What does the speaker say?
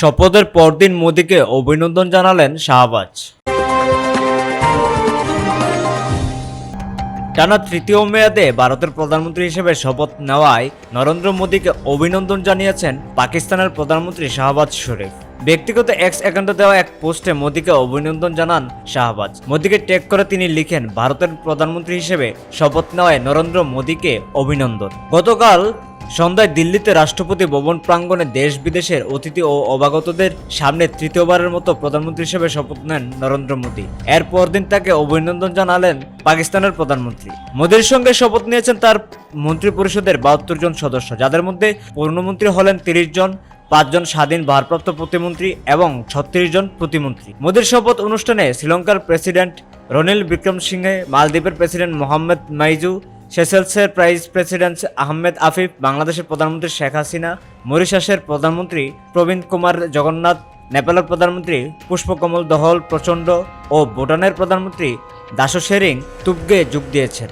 শপথের পরদিন মোদীকে অভিনন্দন জানালেন শাহবাজ। টানা তৃতীয় মেয়াদে ভারতের প্রধানমন্ত্রী হিসেবে শপথ নেওয়ায় নরেন্দ্র মোদীকে অভিনন্দন জানিয়েছেন পাকিস্তানের প্রধানমন্ত্রী শাহবাজ শরীফ। ব্যক্তিগত এক্স অ্যাকাউন্টে দেওয়া এক পোস্টে মোদীকে অভিনন্দন জানান শাহবাজ। মোদীকে ট্যাগ করে তিনি লিখেন, ভারতের প্রধানমন্ত্রী হিসেবে শপথ নেওয়ায় নরেন্দ্র মোদীকে অভিনন্দন। গতকাল সন্ধ্যায় দিল্লিতে রাষ্ট্রপতি ভবন প্রাঙ্গণে দেশ বিদেশের অতিথি ও অবাগতদের সামনে তৃতীয়বারের মতো প্রধানমন্ত্রী হিসেবে শপথ নেন নরেন্দ্র মোদী। এর পরদিন তাকে অভিনন্দন জানালেন পাকিস্তানের প্রধানমন্ত্রী। মোদীর সঙ্গে শপথ নিয়েছেন তার মন্ত্রী পরিষদের বাহাত্তর জন সদস্য, যাদের মধ্যে পূর্ণমন্ত্রী হলেন তিরিশ জন পাঁচজন স্বাধীন ভারপ্রাপ্ত প্রতিমন্ত্রী এবং ছত্রিশ জন প্রতিমন্ত্রী। মোদীর শপথ অনুষ্ঠানে শ্রীলঙ্কার প্রেসিডেন্ট রনিল বিক্রম সিংহে মালদ্বীপের প্রেসিডেন্ট মোহাম্মদ মাইজু সেসেলসের প্রাইস প্রেসিডেন্ট আহমেদ আফিফ, বাংলাদেশের প্রধানমন্ত্রী শেখ হাসিনা, মরিশাসের প্রধানমন্ত্রী প্রবীণ কুমার জগন্নাথ, নেপালের প্রধানমন্ত্রী পুষ্পকমল দহল প্রচণ্ড ও ভুটানের প্রধানমন্ত্রী দাসো শেরিং তুবগে যোগ দিয়েছেন।